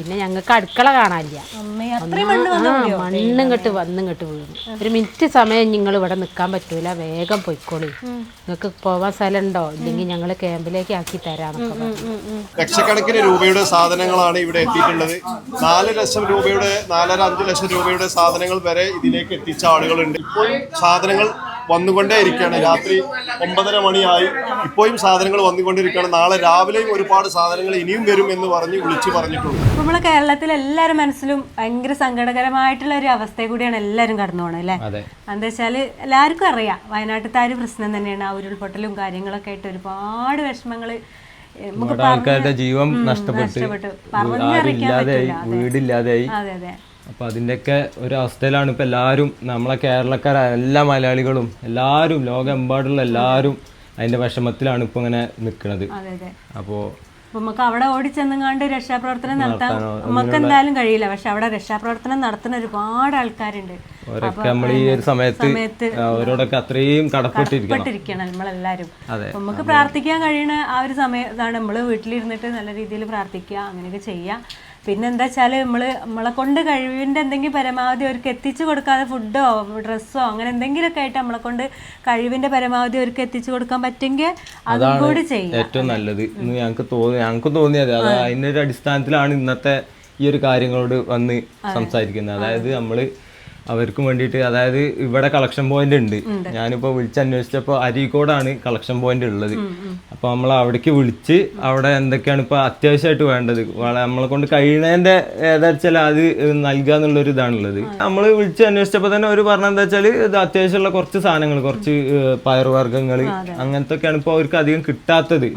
പിന്നെ ഞങ്ങൾക്ക് അടുക്കള കാണാനില്ല. മണ്ണ് വന്നു മണ്ണും ഇങ്ങോട്ട് വന്നും ഇങ്ങോട്ട് വീഴുന്നു ഒരു മിനിറ്റ് സമയം നിങ്ങൾ ഇവിടെ നിൽക്കാൻ പറ്റൂല വേഗം പൊയ്ക്കോളി. നിങ്ങൾക്ക് പോവാൻ സ്ഥലം ഉണ്ടോ ഇല്ലെങ്കിൽ ഞങ്ങൾ ക്യാമ്പിലേക്ക് ആക്കി തരാം ലക്ഷക്കണക്കിന് രൂപയുടെ സാധനങ്ങളാണ് ഇവിടെ എത്തിയിട്ടുള്ളത്. നാല് ലക്ഷം രൂപയുടെ നാലര അഞ്ച് ലക്ഷം രൂപയുടെ സാധനങ്ങൾ വരെ ഇതിലേക്ക് എത്തിച്ച ആളുകളുണ്ട്. ഇപ്പോഴും സാധനങ്ങൾ വന്നുകൊണ്ടേ ഇരിക്കുകയാണ് രാത്രി ഒമ്പതര മണിയായി. ഇപ്പോഴും സാധനങ്ങൾ വന്നുകൊണ്ടിരിക്കുകയാണ്. നാളെ രാവിലെയും ഒരുപാട് സാധനങ്ങൾ ഇനിയും വരും എന്ന് പറഞ്ഞ് വിളിച്ചു പറഞ്ഞിട്ടുണ്ട്. നമ്മളെ കേരളത്തിൽ എല്ലാവരും മനസ്സിലും ഭയങ്കര സങ്കടകരമായിട്ടുള്ള ഒരു അവസ്ഥയെ കൂടിയാണ് എല്ലാവരും കടന്നു പോകണം അല്ലേ? അതെ. എന്താ വെച്ചാൽ എല്ലാവർക്കും അറിയാം. വയനാട്ടിലത്തെ ആ ഒരു പ്രശ്നം തന്നെയാണ്. ആ ഉരുൾപൊട്ടലും കാര്യങ്ങളൊക്കെ ആയിട്ട് ഒരുപാട് വിഷമങ്ങൾ ഏ, ആൾക്കാരുടെ ജീവൻ നഷ്ടപ്പെട്ട് വീടില്ലാതെയായി. അതെ അതിന്റെയൊക്കെ അപ്പൊ അതിന്റെയൊക്കെ ഒരു അവസ്ഥയിലാണ് ഇപ്പൊ എല്ലാവരും നമ്മളെ കേരളക്കാരായ എല്ലാ മലയാളികളും എല്ലാവരും ലോകമെമ്പാടുള്ള എല്ലാവരും അതിന്റെ വിഷമത്തിലാണ് ഇപ്പൊ ഇങ്ങനെ നിൽക്കുന്നത് അതെ അതെ. അപ്പോ നമുക്ക് അവിടെ ഓടി ചെന്നുകാണ്ട് രക്ഷാപ്രവർത്തനം നടത്താൻ നമുക്ക് എന്തായാലും കഴിയില്ല. പക്ഷെ അവിടെ രക്ഷാപ്രവർത്തനം നടത്തുന്ന ഒരുപാട് ആൾക്കാരുണ്ട്. നമ്മൾ ഈ ഒരു സമയത്ത് അവരോടൊക്കെ അത്രയും കടപ്പെട്ടിരിക്കണം. നമ്മളെല്ലാരും. നമുക്ക് പ്രാർത്ഥിക്കാൻ കഴിയുന്ന ആ ഒരു സമയം ഇതാണ്. നമ്മൾ വീട്ടിലിരുന്നിട്ട് നല്ല രീതിയിൽ പ്രാർത്ഥിക്കുക അങ്ങനെയൊക്കെ ചെയ്യുക പിന്നെ എന്താ വെച്ചാൽ നമ്മൾ നമ്മളെ കൊണ്ട് കഴിവിന്റെ എന്തെങ്കിലും പരമാവധി അവർക്ക് എത്തിച്ചു കൊടുക്കാതെ ഫുഡോ ഡ്രസ്സോ അങ്ങനെ എന്തെങ്കിലുമൊക്കെ ആയിട്ട് നമ്മളെ കൊണ്ട് കഴിവിന്റെ പരമാവധി അവർക്ക് എത്തിച്ചു കൊടുക്കാൻ പറ്റുമെങ്കിൽ അതും കൂടി ചെയ്യാം. ഏറ്റവും നല്ലത്. എന്ന് ഞങ്ങൾക്ക് തോന്നി ഞങ്ങൾക്ക് തോന്നിയത് അത് അതിന്റെ ഒരു അടിസ്ഥാനത്തിലാണ് ഇന്നത്തെ ഈ ഒരു കാര്യങ്ങളോട് വന്ന് സംസാരിക്കുന്നത്. അതായത് നമ്മൾ അവർക്കും വേണ്ടിയിട്ട് അതായത് ഇവിടെ കളക്ഷൻ പോയിന്റ് ഉണ്ട്. ഞാനിപ്പോ വിളിച്ചന്വേഷിച്ചപ്പോൾ അരീക്കോടാണ് കളക്ഷൻ പോയിന്റ് ഉള്ളത്. അപ്പൊ നമ്മൾ അവിടേക്ക് വിളിച്ച് അവിടെ എന്തൊക്കെയാണ് ഇപ്പൊ അത്യാവശ്യമായിട്ട് വേണ്ടത്? നമ്മളെ കൊണ്ട് കഴിയുന്നതിന്റെ ഏതാ വെച്ചാൽ അത് നൽകുക എന്നുള്ള ഒരു ഇതാണുള്ളത് നമ്മൾ വിളിച്ച് അന്വേഷിച്ചപ്പോൾ തന്നെ ഒരു പറഞ്ഞ എന്താ വെച്ചാൽ ഇത് അത്യാവശ്യമുള്ള കുറച്ച് സാധനങ്ങൾ കുറച്ച് പയറുവർഗങ്ങൾ അങ്ങനത്തെ ഒക്കെയാണ് ഇപ്പോൾ അവർക്ക് അധികം കിട്ടാത്തത്.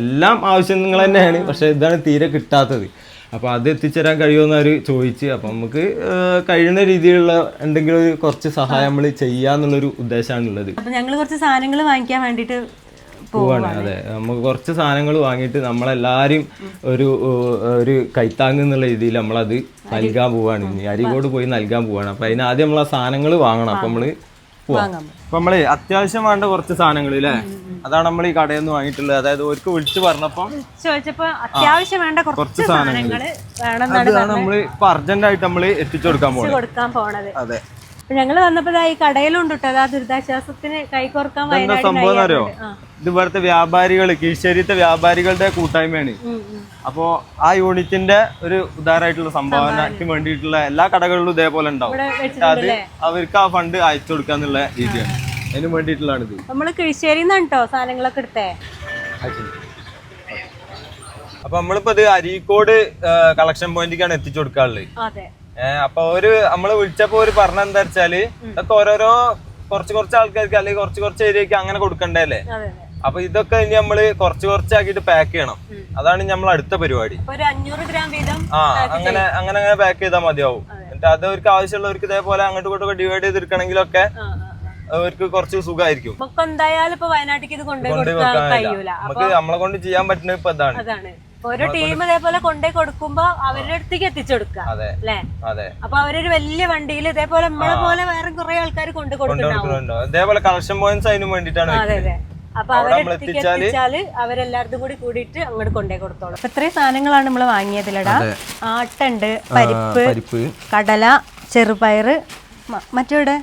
എല്ലാം ആവശ്യങ്ങൾ തന്നെയാണ്. പക്ഷെ ഇതാണ് തീരെ കിട്ടാത്തത്. അപ്പൊ അത് എത്തിച്ചേരാൻ കഴിയുമെന്ന് അവർ ചോദിച്ച്. അപ്പം നമുക്ക് കഴിയുന്ന രീതിയിലുള്ള എന്തെങ്കിലും ഒരു കുറച്ച് സഹായം നമ്മൾ ചെയ്യാന്നുള്ളൊരു ഉദ്ദേശമാണുള്ളത് അപ്പോൾ ഞങ്ങൾ കുറച്ച് സാധനങ്ങൾ വാങ്ങിക്കാൻ വേണ്ടിയിട്ട് പോവാണ്. അതെ. നമുക്ക് കുറച്ച് സാധനങ്ങൾ വാങ്ങിയിട്ട് നമ്മളെല്ലാവരും ഒരു ഒരു കൈത്താങ് എന്നുള്ള രീതിയിൽ നമ്മളത് നൽകാൻ പോവാണ്. ഇനി അരികോട് പോയി നൽകാൻ പോവാണ്. അപ്പം അതിന് ആദ്യം നമ്മൾ ആ സാധനങ്ങൾ വാങ്ങണം. അപ്പം നമ്മൾ പോവാം. അപ്പം നമ്മൾ അത്യാവശ്യം വേണ്ട കുറച്ച് സാധനങ്ങൾ അല്ലേ അതാണ് നമ്മൾ ഈ കടയിൽ നിന്ന് വാങ്ങിയിട്ടുള്ളത്. അതായത് അവർക്ക് വിളിച്ചു പറഞ്ഞപ്പോ അത്യാവശ്യം വേണ്ട കുറച്ച് സാധനങ്ങൾ. അതാണ് നമ്മൾ ഇപ്പൊ അർജന്റ് ആയിട്ട് നമ്മൾ എത്തിച്ചു കൊടുക്കാൻ പോകുന്നത് പോണത്. അതെ. ഞങ്ങൾ വന്നപ്പോ ഈ കടയിലുണ്ട് കേട്ടോ ദുരിതാശ്വാസത്തിന് കൈകോർക്കാൻ സംഭവം അറിയോ ഇത് ഇവിടുത്തെ വ്യാപാരികൾ കീഴ്ശേരിത്തെ വ്യാപാരികളുടെ കൂട്ടായ്മയാണ്. അപ്പോ ആ യൂണിറ്റിന്റെ ഒരു ഉദാഹരണമായിട്ടുള്ള സംഭാവനയ്ക്ക് വേണ്ടിയിട്ടുള്ള എല്ലാ കടകളിലും ഇതേപോലെ ഉണ്ടാവും. അത് അവർക്ക് ആ ഫണ്ട് അയച്ചു കൊടുക്കാന്നുള്ള രീതിയാണ്. അതിന് വേണ്ടിയിട്ടുള്ളതാണ് ഇത്. നമ്മൾ കിഴിശ്ശേരിന്നാണ് കേട്ടോ സാധനങ്ങളൊക്കെ എടുത്തേ. അപ്പൊ നമ്മളിപ്പോ ഇത് അരീക്കോട് കളക്ഷൻ പോയിന്റിക്കാണ് എത്തിച്ചു കൊടുക്കാറുള്ളത് ഏഹ് അപ്പൊ ഒരു നമ്മൾ വിളിച്ചപ്പോ ഒരു പറഞ്ഞ എന്താ വെച്ചാൽ ഇതൊക്കെ ഓരോരോ കുറച്ച് കുറച്ച് ആൾക്കാർക്ക് അല്ലെങ്കിൽ കുറച്ച് കുറച്ച് ഏരിയക്ക് അങ്ങനെ കൊടുക്കണ്ടല്ലേ അപ്പൊ ഇതൊക്കെ ഇനി നമ്മൾ കുറച്ച് കുറച്ചാക്കിയിട്ട് പാക്ക് ചെയ്യണം. അതാണ് നമ്മൾ അടുത്ത പരിപാടി. ആ അങ്ങനെ അങ്ങനെ അങ്ങനെ പാക്ക് ചെയ്താൽ മതിയാവും. എന്നിട്ട് അത് അവർക്ക് ആവശ്യമുള്ളവർക്ക് ഇതേപോലെ അങ്ങോട്ടും ഇങ്ങോട്ടും ഡിവൈഡ് ചെയ്തെടുക്കണമെങ്കിലൊക്കെ. അവർക്ക് കുറച്ച് സുഖമായിരിക്കും നമുക്ക് എന്തായാലും ഇപ്പൊ വയനാട്ടിലേക്ക് ഇത് കൊണ്ടുപോയി കൊണ്ട് കൊടുക്കാൻ കഴിയൂല. നമുക്ക് നമ്മളെ കൊണ്ട് ചെയ്യാൻ പറ്റുന്ന ഇപ്പൊ അതാണ്. ഓരോ ടീം ഇതേപോലെ കൊണ്ടേ കൊടുക്കുമ്പോ അവരുടെ അടുത്തേക്ക് എത്തിച്ചു കൊടുക്കുക അതെ അല്ലേ? അപ്പൊ അവരൊരു വലിയ വണ്ടിയിൽ ഇതേപോലെ നമ്മളെ പോലെ വേറെ കുറെ ആൾക്കാർ കൊണ്ടു കൊടുക്കുന്നുണ്ടോ? ഇതേപോലെ കളക്ഷൻ പോയിന്റ്സ് അതിനു വേണ്ടിട്ടാണ് അതെ അതെ. അപ്പൊ എത്തിച്ചാൽ അവരെല്ലായിടത്തും കൂടി കൂടിയിട്ട് അങ്ങോട്ട് കൊണ്ടേ കൊടുത്തോളും. അപ്പൊ ഇത്രയും സാധനങ്ങളാണ് നമ്മൾ വാങ്ങിയതിലടാ. ആട്ടുണ്ട് പരിപ്പ് കടല ചെറുപയറ് മ- മറ്റെവിടെ?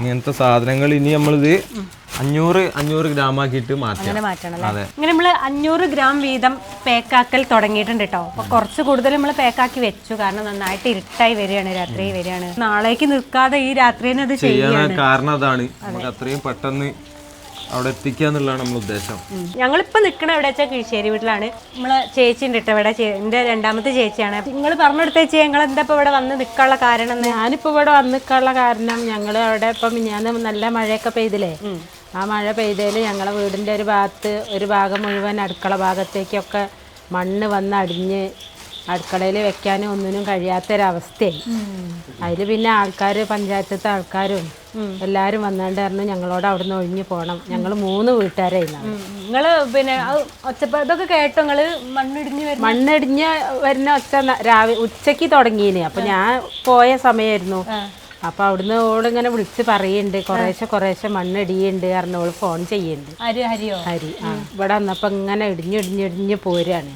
ഇങ്ങനത്തെ സാധനങ്ങൾ ഇനി നമ്മളിത് അഞ്ഞൂറ് അഞ്ഞൂറ് ഗ്രാം ആക്കിയിട്ട് മാറ്റണം ഇങ്ങനെ നമ്മൾ അഞ്ഞൂറ് ഗ്രാം വീതം പേക്കാക്കൽ തുടങ്ങിയിട്ടുണ്ട് കേട്ടോ അപ്പൊ കുറച്ച് കൂടുതൽ നമ്മൾ പേക്കാക്കി വെച്ചു. കാരണം നന്നായിട്ട് ഇരുട്ടായി വരികയാണ് രാത്രി വരികയാണ്. നാളേക്ക് നിൽക്കാതെ ഈ രാത്രി അത് ചെയ്യും ചെയ്യാൻ കാരണം അതാണ്. അത്രയും പെട്ടെന്ന് അവിടെ എത്തിക്കുക എന്നുള്ളതാണ് നമ്മൾ ഉദ്ദേശം. ഞങ്ങളിപ്പോ നിൽക്കണ എവിടെ വെച്ചാൽ കിഴിശ്ശേരി വീട്ടിലാണ്. നമ്മളെ ചേച്ചി ഉണ്ട് കേട്ടോ ഇവിടെ എന്റെ രണ്ടാമത്തെ ചേച്ചിയാണ്. നിങ്ങൾ പറഞ്ഞെടുത്ത ചേച്ചി ഞങ്ങൾ എന്താ ഇപ്പൊ ഇവിടെ വന്ന് നിൽക്കാനുള്ള കാരണം ഞാനിപ്പോ ഇവിടെ വന്നിക്കാനുള്ള കാരണം ഞങ്ങൾ അവിടെ ഇപ്പം ഞാൻ നല്ല മഴയൊക്കെ പെയ്തില്ലേ? ആ മഴ പെയ്തതിൽ ഞങ്ങളെ വീടിന്റെ ഒരു ഭാഗത്ത് ഒരു ഭാഗം മുഴുവൻ അടുക്കള ഭാഗത്തേക്കൊക്കെ മണ്ണ് വന്ന് അടിഞ്ഞ് അടുക്കളയിൽ വെക്കാനും ഒന്നിനും കഴിയാത്തൊരവസ്ഥയായി. അതിൽ പിന്നെ ആൾക്കാർ പഞ്ചായത്തത്തെ ആൾക്കാരും എല്ലാവരും വന്നാണ്ട് പറഞ്ഞു ഞങ്ങളോട് അവിടുന്ന് ഒഴിഞ്ഞു പോകണം ഞങ്ങൾ മൂന്ന് വീട്ടുകാരായിരുന്നു നിങ്ങൾ പിന്നെ അത് ഒച്ചപ്പ ഇതൊക്കെ കേട്ടോ നിങ്ങൾ മണ്ണിടിഞ്ഞ് മണ്ണിടിഞ്ഞ് വരുന്ന ഒച്ച രാവിലെ ഉച്ചയ്ക്ക് തുടങ്ങിയിന് അപ്പൊ ഞാൻ പോയ സമയമായിരുന്നു അപ്പൊ അവിടുന്ന് ഓളിങ്ങനെ വിളിച്ച് പറയുന്നുണ്ട് കുറേശ്ശെ കുറേശ്ശെ മണ്ണ് ഇടിയുണ്ട് കാരണം ഓൾ ഫോൺ ചെയ്യുന്നുണ്ട് ഹരി ഹരിയോ ഹരി ആ. ഇവിടെ വന്നപ്പോ ഇങ്ങനെ ഇടിഞ്ഞ് ഇടിഞ്ഞ് ഇടിഞ്ഞ് പോരാണ്.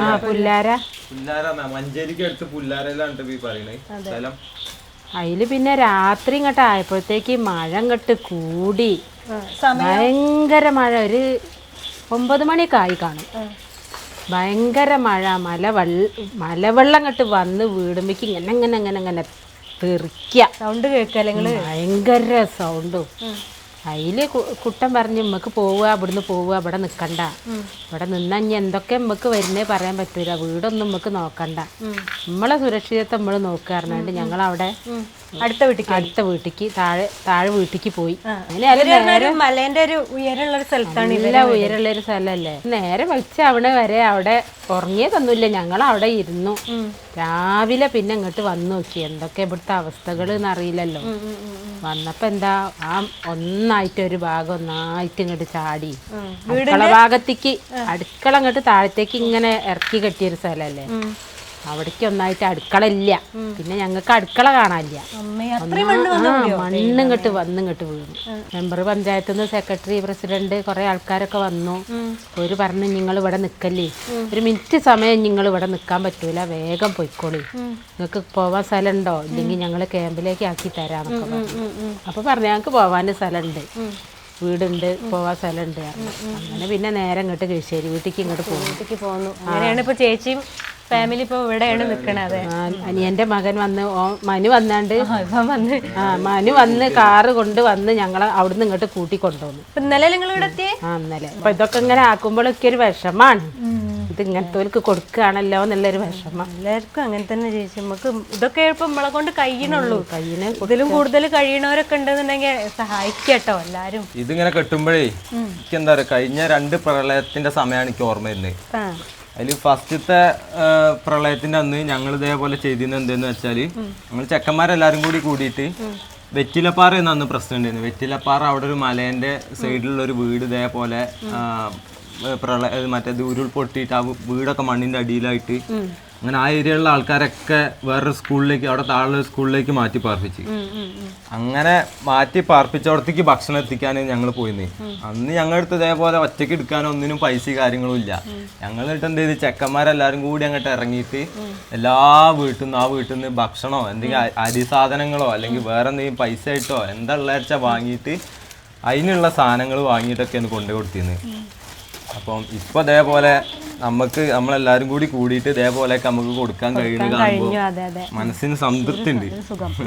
ആ പുല്ലാര. അതിൽ പിന്നെ രാത്രി ഇങ്ങോട്ട് ആയപ്പോഴത്തേക്ക് മഴ ഇങ്ങോട്ട് കൂടി. ഭയങ്കര മഴ. ഒരു ഒമ്പത് മണിയൊക്കെ ആയി കാണും. ഭയങ്കര മഴ മല വെള്ള മലവെള്ളം അങ്ങോട്ട് വന്ന് വീടുമ്പോഴേക്ക് ഇങ്ങനെ ഇങ്ങനെ ഇങ്ങനെ ഇങ്ങനെ തെറിക്കുക സൗണ്ട് കേൾക്കുക ഭയങ്കര സൗണ്ടും അതിൽ കുട്ടൻ പറഞ്ഞ് നമ്മക്ക് പോവുക ഇവിടുന്ന് പോവുക ഇവിടെ നിക്കണ്ട. ഇവിടെ നിന്നാ ഇനി എന്തൊക്കെ നമ്മക്ക് വരുന്നേ പറയാൻ പറ്റൂല. വീടൊന്നും നമുക്ക് നോക്കണ്ട. നമ്മളെ സുരക്ഷിതത്വം നമ്മൾ നോക്കാറുണ്ട് ഞങ്ങൾ അവിടെ അടുത്ത വീട്ടിൽ അടുത്ത വീട്ടിക്ക് താഴെ താഴെ വീട്ടിക്ക് പോയി. അങ്ങനെ മലേന്റെ ഒരു ഉയരമുള്ള ഒരു സ്ഥലത്താണ് നല്ല ഉയരമുള്ള ഒരു സ്ഥലല്ലേ? നേരെ വെച്ച് അവിടെ വരെ അവിടെ ഉറങ്ങിയതൊന്നുമില്ല. ഞങ്ങൾ അവിടെ ഇരുന്നു രാവിലെ പിന്നെ ഇങ്ങോട്ട് വന്നു നോക്കി. എന്തൊക്കെ ഇവിടുത്തെ അവസ്ഥകൾ എന്നറിയില്ലല്ലോ വന്നപ്പോ എന്താ ആ ഒന്നായിട്ട് ഒരു ഭാഗം ഒന്നായിട്ട് ഇങ്ങോട്ട് ചാടി. അടുക്കള ഭാഗത്തേക്ക് അടുക്കള ഇങ്ങോട്ട് താഴത്തേക്ക് ഇങ്ങനെ ഇറക്കി കെട്ടിയൊരു സ്ഥലല്ലേ? അവിടേക്ക് ഒന്നായിട്ട് അടുക്കള ഇല്ല പിന്നെ ഞങ്ങൾക്ക് അടുക്കള കാണാനില്ല. മണ്ണ് ഇങ്ങോട്ട് വന്ന് ഇങ്ങോട്ട് വീണു. മെമ്പർ പഞ്ചായത്തിൽ നിന്ന് സെക്രട്ടറി പ്രസിഡന്റ് കുറെ ആൾക്കാരൊക്കെ വന്നു. ഒരു പറഞ്ഞു നിങ്ങൾ ഇവിടെ നിൽക്കല്ലേ ഒരു മിനിറ്റ് സമയം നിങ്ങൾ ഇവിടെ നിൽക്കാൻ പറ്റൂല വേഗം പൊയ്ക്കോളി. നിങ്ങൾക്ക് പോവാൻ സ്ഥലമുണ്ടോ? ഇല്ലെങ്കിൽ ഞങ്ങൾ ക്യാമ്പിലേക്ക് ആക്കി തരാന്നൊക്കെ പറഞ്ഞു. അപ്പൊ പറഞ്ഞു ഞങ്ങൾക്ക് പോവാൻ സ്ഥലമുണ്ട്. വീടുണ്ട് പോവാൻ സ്ഥലമുണ്ട്. അങ്ങനെ പിന്നെ നേരെ ഇങ്ങോട്ട് കിഴിശ്ശേരി വീട്ടിലേക്ക് ഇങ്ങോട്ട് പോകും വീട്ടിലേക്ക് അങ്ങനെയാണ് ഇപ്പൊ ചേച്ചിയും ഫാമിലി ഇപ്പൊ ഇവിടെയാണ് നിക്കണത്. അനിയന്റെ മകൻ വന്ന് ഓ മനു വന്നാണ്ട്. ഇപ്പം വന്ന്. ആ മനു വന്ന് കാറ് കൊണ്ട് വന്ന് ഞങ്ങളെ അവിടുന്ന് ഇങ്ങോട്ട് കൂട്ടി കൊണ്ടുവന്നു ഇപ്പൊ ഇന്നലെ നിങ്ങൾ ഇവിടെ എത്തിയേ? ആ ഇന്നലെ. അപ്പൊ ഇതൊക്കെ ഇങ്ങനെ ആക്കുമ്പോഴൊക്കെ ഒരു വിഷമാണ്. ഇത് ഇങ്ങനത്തെ കൊടുക്കുകയാണല്ലോ എന്നുള്ളൊരു വിഷമം. എല്ലാവർക്കും അങ്ങനെ തന്നെ ചേച്ചി. നമുക്ക് ഇതൊക്കെ ഇപ്പൊ നമ്മളെ കൊണ്ട് കഴിയണുള്ളൂ. കയ്യിന് ഇതിലും കൂടുതൽ കഴിയണവരൊക്കെ ഉണ്ടെന്നുണ്ടെങ്കിൽ സഹായിക്കട്ടോ എല്ലാരും. ഇതിങ്ങനെ കെട്ടുമ്പോഴേ എനിക്ക് എന്താ പറയുക കഴിഞ്ഞ രണ്ട് പ്രളയത്തിന്റെ സമയമാണ് എനിക്ക് ഓർമ്മ വരുന്നത്. ആ. അതിൽ ഫസ്റ്റത്തെ പ്രളയത്തിന്റെ അന്ന് ഞങ്ങൾ ഇതേപോലെ ചെയ്തിരുന്നത് എന്തെന്ന് വെച്ചാൽ ഞങ്ങൾ ചെക്കന്മാരെല്ലാരും കൂടി കൂടിയിട്ട് വെറ്റിലപ്പാറ എന്ന അന്ന് പ്രശ്നം ഉണ്ടായിരുന്നു. വെറ്റിലപ്പാറ അവിടെ ഒരു മലേന്റെ സൈഡിലുള്ള ഒരു വീട് ഇതേപോലെ പ്രളയ മറ്റേ ദൂരുൾ ഉരുൾപൊട്ടിയിട്ട് ആ വീടൊക്കെ മണ്ണിന്റെ അടിയിലായിട്ട് അങ്ങനെ ആ ഏരിയയിലുള്ള ആൾക്കാരൊക്കെ വേറൊരു സ്കൂളിലേക്ക് അവിടെ താഴെ സ്കൂളിലേക്ക് മാറ്റി പാർപ്പിച്ച്. അങ്ങനെ മാറ്റി പാർപ്പിച്ചവിടത്തേക്ക് ഭക്ഷണം എത്തിക്കാൻ ഞങ്ങൾ പോയിന്ന് അന്ന് ഞങ്ങളുടെ അടുത്ത് ഇതേപോലെ ഒറ്റയ്ക്ക് എടുക്കാനോ ഒന്നിനും പൈസ കാര്യങ്ങളും ഇല്ല. ഞങ്ങൾ എന്നിട്ട് എന്ത് ചെയ്ത്? ചെക്കന്മാരെല്ലാരും കൂടി അങ്ങോട്ട് ഇറങ്ങിയിട്ട് എല്ലാ വീട്ടിൽ നിന്ന് ആ വീട്ടിൽ നിന്ന് ഭക്ഷണമോ എന്തെങ്കിലും അരി സാധനങ്ങളോ അല്ലെങ്കിൽ വേറെ എന്തെങ്കിലും പൈസ ആയിട്ടോ എന്താ വാങ്ങിയിട്ട് അതിനുള്ള സാധനങ്ങൾ വാങ്ങിയിട്ടൊക്കെയാണ് കൊണ്ടു കൊടുത്തിരുന്നത് അപ്പം ഇപ്പം അതേപോലെ നമുക്ക് നമ്മളെല്ലാരും കൂടി കൂടിയിട്ട് ഇതേപോലെയൊക്കെ നമുക്ക് കൊടുക്കാൻ കഴിയുന്ന കാണുമ്പോൾ മനസ്സിന് സംതൃപ്തി ഉണ്ട്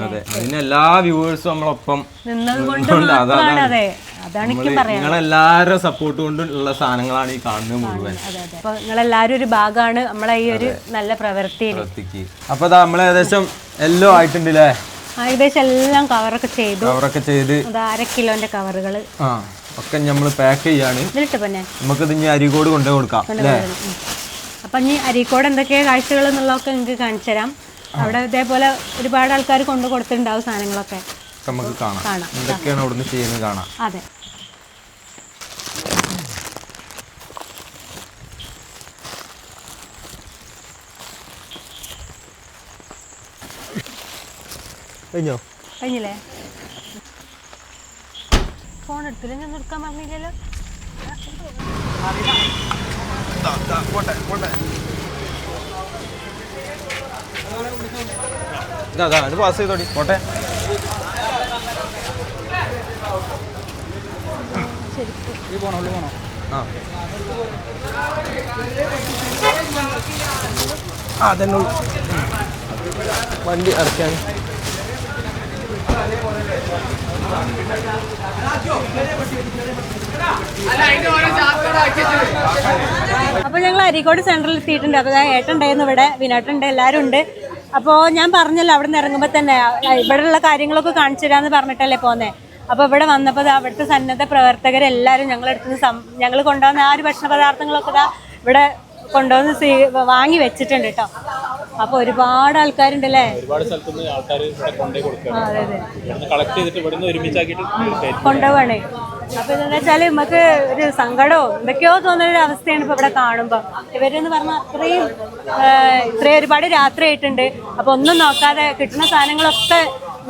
അതെ. അതിന് എല്ലാ വ്യൂവേഴ്സും നമ്മളൊപ്പം നിങ്ങളെല്ലാരും സപ്പോർട്ട് കൊണ്ടുള്ള സാധനങ്ങളാണ് ഈ കാണുന്നത് മുഴുവൻ. നിങ്ങളെല്ലാരും ഒരു ഭാഗമാണ് നമ്മളെ ഈ ഒരു നല്ല പ്രവൃത്തി പ്രവൃത്തിക്ക്. അപ്പൊ നമ്മൾ ഏകദേശം എല്ലോ ആയിട്ടുണ്ട് അല്ലേ ഏകദേശം എല്ലാം കവറൊക്കെ ചെയ്തു. കവറൊക്കെ ചെയ്ത്. അര കിലോന്റെ കവറുകൾ ആ. ഒക്കെ നമ്മൾ പാക്ക് ചെയ്യാണ്. നമുക്ക് ഇനി അരികോട് കൊണ്ടു കൊടുക്കാം അല്ലേ? അപ്പൊ ഇനി അരികോട് എന്തൊക്കെയാ കാഴ്ചകൾ എന്നുള്ളതൊക്കെ നിങ്ങൾക്ക് കാണിച്ചു തരാം. അവിടെ ഇതേപോലെ ഒരുപാട് ആൾക്കാർ കൊണ്ടു കൊടുത്തിട്ടുണ്ടാവും സാധനങ്ങളൊക്കെ. നമുക്ക് കാണാം. കാണാം. എന്തൊക്കെയാണ് അവിടുന്ന് ചെയ്യുന്നത് കാണാം. അതെ. കഴിഞ്ഞോ? കഴിഞ്ഞില്ലേ? ഫോൺ എടുത്തില്ല ഞാൻ എടുക്കാൻ പറഞ്ഞില്ലല്ലോ. ഇതാ അതാ ഇത് പാസ് ചെയ്തോടി. പോട്ടെ. ആ. ആ തന്നെ. വണ്ടി അടയ്ക്കാൻ. അപ്പോൾ ഞങ്ങൾ അരീക്കോട് സെൻട്രൽ എത്തിയിട്ടുണ്ട്. അപ്പോൾ ഏട്ടൻ ഉണ്ടായിരുന്നു ഇവിടെ വിനാട്ടുണ്ട് എല്ലാവരും ഉണ്ട്. അപ്പോൾ ഞാൻ പറഞ്ഞല്ലോ അവിടെ നിന്ന് ഇറങ്ങുമ്പോൾ തന്നെ ഇവിടെയുള്ള കാര്യങ്ങളൊക്കെ കാണിച്ചു തരാമെന്ന് പറഞ്ഞിട്ടല്ലേ പോന്നെ. അപ്പോൾ ഇവിടെ വന്നപ്പോൾ അവിടുത്തെ സന്നദ്ധ പ്രവർത്തകരെല്ലാവരും ഞങ്ങളെടുത്ത് സം ഞങ്ങൾ കൊണ്ടുവന്ന ആ ഒരു ഭക്ഷണ പദാർത്ഥങ്ങളൊക്കെ ഇവിടെ കൊണ്ടുവന്ന് വാങ്ങി വെച്ചിട്ടുണ്ട് കേട്ടോ അപ്പൊ ഒരുപാട് ആൾക്കാരുണ്ട് അല്ലേ ഒരുപാട് സ്ഥലത്തുനിന്ന് ആൾക്കാർ ഇവിടെ കൊണ്ടേ കൊടുക്കുക കളക്ട് ചെയ്തിട്ട് ഇവിടുന്ന് ഒരുമിച്ചാക്കിയിട്ട് കയറ്റി. കൊണ്ടുപോവാണേ. അപ്പൊ എന്താ വെച്ചാൽ നമുക്ക് ഒരു സങ്കടവും എന്തൊക്കെയോ തോന്നുന്ന ഒരു അവസ്ഥയാണ് ഇപ്പൊ ഇവിടെ കാണുമ്പോ. ഇവരെന്ന് പറഞ്ഞാൽ അത്രയും ഇത്രയും ഒരുപാട് രാത്രി ആയിട്ടുണ്ട്. അപ്പൊ ഒന്നും നോക്കാതെ കിട്ടുന്ന സാധനങ്ങളൊക്കെ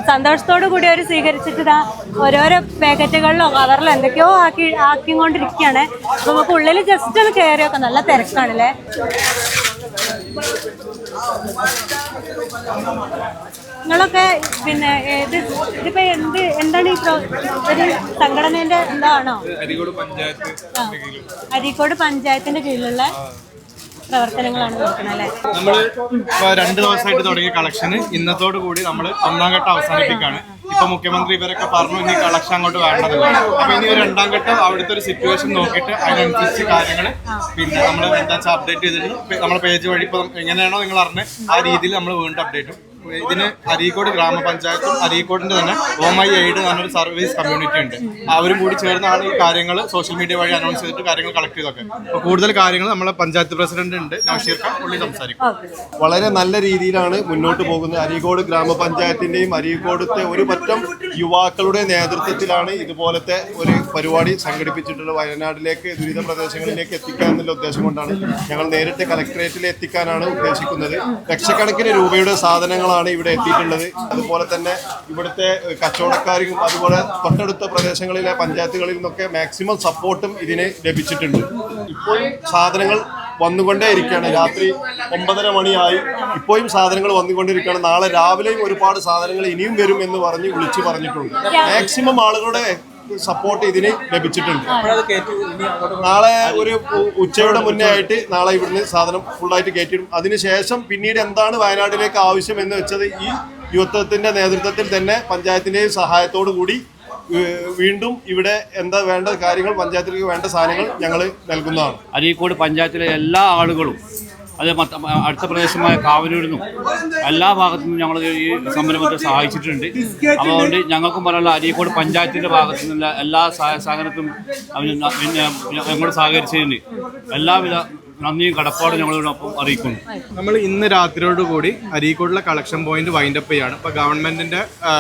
സന്തോഷത്തോടു കൂടി അവർ സ്വീകരിച്ചിട്ട് ഇതാ ഓരോരോ പാക്കറ്റുകളിലോ കവറിലോ എന്തൊക്കെയോ ആക്കി ആക്കിക്കൊണ്ടിരിക്കുകയാണ്. അപ്പൊ നമുക്ക് ഉള്ളിൽ ജസ്റ്റ് ഒന്ന് കയറിയൊക്കെ നല്ല തിരക്കാണല്ലേ? നിങ്ങളൊക്കെ പിന്നെ ഏത് ഇതിപ്പോ എന്ത് എന്താണ് ഈ ഒരു സംഘടനയുടെ എന്താണോ? അരികോട് പഞ്ചായത്ത്. അരീക്കോട് പഞ്ചായത്തിന്റെ കീഴിലുള്ള പ്രവർത്തനങ്ങളാണ് നടക്കുന്നത് അല്ലേ? നമ്മൾ രണ്ട് ദിവസമായിട്ട് തുടങ്ങിയ കളക്ഷന് ഇന്നത്തോടു കൂടി നമ്മൾ ഒന്നാം ഘട്ടം അവസാനിപ്പിക്കുകയാണ് ഇപ്പൊ മുഖ്യമന്ത്രി ഇവരൊക്കെ പറഞ്ഞു ഇനി കളക്ഷൻ അങ്ങോട്ട് വേണ്ടത് അപ്പൊ ഇനി ഒരു രണ്ടാം ഘട്ടം അവിടുത്തെ ഒരു സിറ്റുവേഷൻ നോക്കിയിട്ട് അതിനനുസരിച്ച് കാര്യങ്ങൾ പിന്നെ നമ്മൾ എന്താ വെച്ചാൽ അപ്ഡേറ്റ് ചെയ്തിട്ട് നമ്മുടെ പേജ് വഴി ഇപ്പൊ എങ്ങനെയാണോ നിങ്ങൾ അറിഞ്ഞ് ആ രീതിയിൽ നമ്മൾ വീണ്ടും അപ്ഡേറ്റും ഇതിന് അരീക്കോട് ഗ്രാമപഞ്ചായത്തും അരീക്കോടിന്റെ തന്നെ ഓമൈ എയ്ഡ് എന്നൊരു സർവീസ് കമ്മ്യൂണിറ്റി ഉണ്ട്. അവരും കൂടി ചേർന്നാണ് ഈ കാര്യങ്ങൾ സോഷ്യൽ മീഡിയ വഴി അനൗൺസ് ചെയ്തിട്ട് കാര്യങ്ങൾ കളക്ട് ചെയ്തൊക്കെ അപ്പോൾ കൂടുതൽ കാര്യങ്ങൾ നമ്മളെ പഞ്ചായത്ത് പ്രസിഡന്റ് ഉണ്ട്. നൗഷീർ ഖാൻ പുള്ളി സംസാരിക്കും. വളരെ നല്ല രീതിയിലാണ് മുന്നോട്ട് പോകുന്നത്. അരീക്കോട് ഗ്രാമപഞ്ചായത്തിന്റെയും അരീക്കോടത്തെ ഒരു പറ്റം യുവാക്കളുടെ നേതൃത്വത്തിലാണ് ഇതുപോലത്തെ ഒരു പരിപാടി സംഘടിപ്പിച്ചിട്ടുള്ളത്. വയനാട്ടിലേക്ക് ദുരിത പ്രദേശങ്ങളിലേക്ക് എത്തിക്കുക എന്നുള്ള ഉദ്ദേശം കൊണ്ടാണ് ഞങ്ങൾ നേരിട്ട് കലക്ടറേറ്റിൽ എത്തിക്കാനാണ് ഉദ്ദേശിക്കുന്നത്. ലക്ഷക്കണക്കിന് രൂപയുടെ സാധനങ്ങളാണ് ഇവിടെ എത്തിയിട്ടുള്ളത്. അതുപോലെ തന്നെ ഇവിടുത്തെ കച്ചവടക്കാരും അതുപോലെ തൊട്ടടുത്ത പ്രദേശങ്ങളിലെ പഞ്ചായത്തുകളിൽ നിന്നൊക്കെ മാക്സിമം സപ്പോർട്ടും ഇതിന് ലഭിച്ചിട്ടുണ്ട്. ഇപ്പോഴും സാധനങ്ങൾ വന്നുകൊണ്ടേ ഇരിക്കുകയാണ് രാത്രി ഒമ്പതര മണിയായി. ഇപ്പോഴും സാധനങ്ങൾ വന്നുകൊണ്ടിരിക്കുകയാണ്. നാളെ രാവിലെയും ഒരുപാട് സാധനങ്ങൾ ഇനിയും വരും എന്ന് പറഞ്ഞ് വിളിച്ചു പറഞ്ഞിട്ടുണ്ട്. മാക്സിമം ആളുകളുടെ സപ്പോർട്ട് ഇതിന് ലഭിച്ചിട്ടുണ്ട്. നാളെ ഒരു ഉച്ചയുടെ മുന്നേ ആയിട്ട് നാളെ ഇവിടുന്ന് സാധനം ഫുള്ളായിട്ട് കയറ്റിയിടും അതിനുശേഷം പിന്നീട് എന്താണ് വയനാട്ടിലേക്ക് ആവശ്യം എന്ന് വെച്ചത് ഈ യുവത്വത്തിന്റെ നേതൃത്വത്തിൽ തന്നെ പഞ്ചായത്തിന്റെയും സഹായത്തോടു കൂടി വീണ്ടും ഇവിടെ എന്താ വേണ്ട കാര്യങ്ങൾ പഞ്ചായത്തിലേക്ക് വേണ്ട സാധനങ്ങൾ ഞങ്ങൾ നൽകുന്നതാണ്. അരീക്കോട് പഞ്ചായത്തിലെ എല്ലാ ആളുകളും അത് അടുത്ത പ്രദേശമായ കാവനൂരിൽ നിന്നും എല്ലാ ഭാഗത്തു നിന്നും ഞങ്ങൾ ഈ സംരംഭത്തെ സഹായിച്ചിട്ടുണ്ട്. അതുകൊണ്ട് ഞങ്ങൾക്കും പറയാനുള്ള അരീക്കോട് പഞ്ചായത്തിന്റെ ഭാഗത്തു നിന്നുള്ള എല്ലാ സഹായ സഹകരണത്തിനും പിന്നെ ഞങ്ങളോട് സഹകരിച്ചതിന് എല്ലാവിധ നന്ദിയും കടപ്പാടും ഞങ്ങളോടൊപ്പം അറിയിക്കുന്നു. നമ്മൾ ഇന്ന് രാത്രിയോടുകൂടി അരീക്കോടുള്ള കളക്ഷൻ പോയിന്റ് വൈൻഡപ്പ് ചെയ്യാണ്. ഇപ്പൊ ഗവൺമെന്റിന്റെ ആ,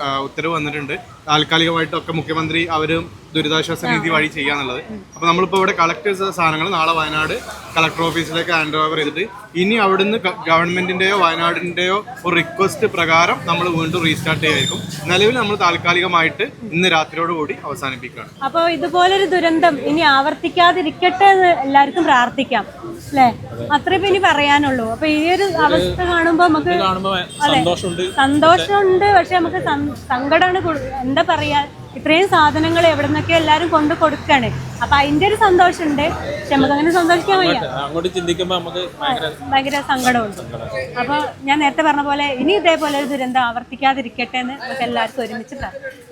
ആ, ഉത്തരവ് വന്നിട്ടുണ്ട്. താൽക്കാലികമായിട്ടൊക്കെ മുഖ്യമന്ത്രി അവരും ദുരിതാശ്വാസ നിധി വഴി ചെയ്യാന്നുള്ളത്. അപ്പൊ നമ്മളിപ്പോ ഇവിടെ കളക്ട് ചെയ്ത സാധനങ്ങൾ നാളെ വയനാട് കളക്ടർ ഓഫീസിലേക്ക് ഹാൻഡ് ഓവർ ചെയ്തിട്ട് ഇനി അവിടുന്ന് ഗവൺമെന്റിന്റെയോ വയനാടിന്റെയോ ഒരു റിക്വസ്റ്റ് പ്രകാരം നമ്മൾ വീണ്ടും റീസ്റ്റാർട്ട് ചെയ്യായിരിക്കും. നിലവിൽ നമ്മൾ താൽക്കാലികമായിട്ട് ഇന്ന് രാത്രിയോട് കൂടി അവസാനിപ്പിക്കുകയാണ്. അപ്പോൾ ഇതുപോലൊരു ദുരന്തം ഇനി ആവർത്തിക്കാതിരിക്കട്ടെ എന്ന് എല്ലാവർക്കും പ്രാർത്ഥിക്കാം. അല്ലേ? അത്രേ ഇനി പറയാനുള്ളൂ. അപ്പൊ ഈ ഒരു അവസ്ഥ കാണുമ്പോൾ നമുക്ക് സന്തോഷമുണ്ട്. സന്തോഷമുണ്ട്. പക്ഷെ നമുക്ക് സങ്കടമാണ് കൂടു- എന്താ പറയാ ഇത്രയും സാധനങ്ങൾ എവിടെ നിന്നൊക്കെ എല്ലാരും കൊണ്ട് കൊടുക്കാണ്. അപ്പൊ അതിന്റെ ഒരു സന്തോഷമുണ്ട്. പക്ഷെ നമുക്ക് അങ്ങനെ സന്തോഷിക്കാൻ വയ്യ. അങ്ങോട്ട് ചിന്തിക്കുമ്പോൾ നമുക്ക് ഭയങ്കര ഭയങ്കര സങ്കടമുണ്ട്. അപ്പൊ ഞാൻ നേരത്തെ പറഞ്ഞ പോലെ ഇനി ഇതേപോലെ ഒരു ദുരന്തം ആവർത്തിക്കാതിരിക്കട്ടെ എന്ന് നമുക്ക് എല്ലാവർക്കും ഒരുമിച്ച് പ്രാർത്ഥിക്കാം.